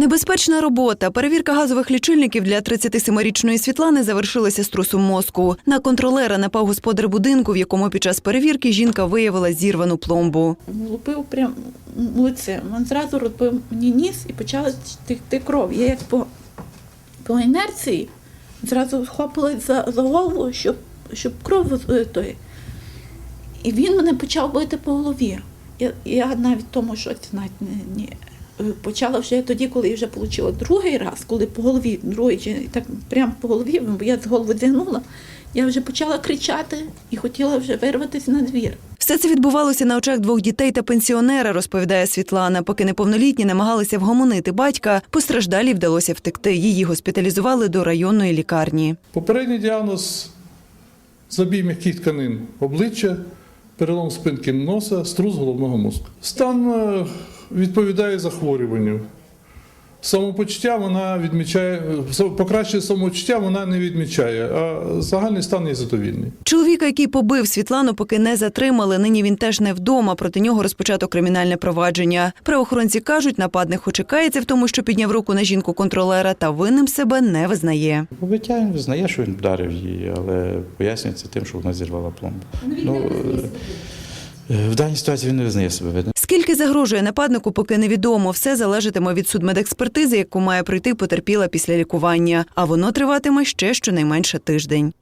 Небезпечна робота. Перевірка газових лічильників для 37-річної Світлани завершилася струсом мозку. На контролера напав господар будинку, в якому під час перевірки жінка виявила зірвану пломбу. влупив прям в лице. Він зразу розбив мені ніс і почала текти кров. Я як по, по інерції зразу схопилась за, за голову, щоб, щоб кров е, той. І він мене почав бити по голові. Я, я навіть тому, що навіть не. Е, Почала вже тоді, коли я вже отримала другий раз, коли по голові, другий, так прямо по голові, бо я з голови зігнула, я вже почала кричати і хотіла вже вирватися на двір. Все це відбувалося на очах двох дітей та пенсіонера, розповідає Світлана. Поки неповнолітні намагалися вгомонити батька, постраждалій вдалося втекти. Її госпіталізували до районної лікарні. Попередній діагноз забій м'яких тканин обличчя, перелом спинки носа, струс головного мозку. Стан е, відповідає захворюванню. Самопочуття вона відмічає, е, покращення самопочуття вона не відмічає, а загальний стан є задовільний. Чоловіка, який побив Світлану, поки не затримали. Нині він теж не вдома. Проти нього розпочато кримінальне провадження. Правоохоронці кажуть, нападник хоч і кається в тому, що підняв руку на жінку контролера, та винним себе не визнає. Побиття він визнає, що він вдарив її, але пояснюється тим, що вона зірвала пломбу. Ну, е, в даній ситуації він не визнає себе винним. Скільки загрожує нападнику, поки невідомо. Все залежатиме від судмедекспертизи, яку має пройти потерпіла після лікування. А воно триватиме ще щонайменше тиждень.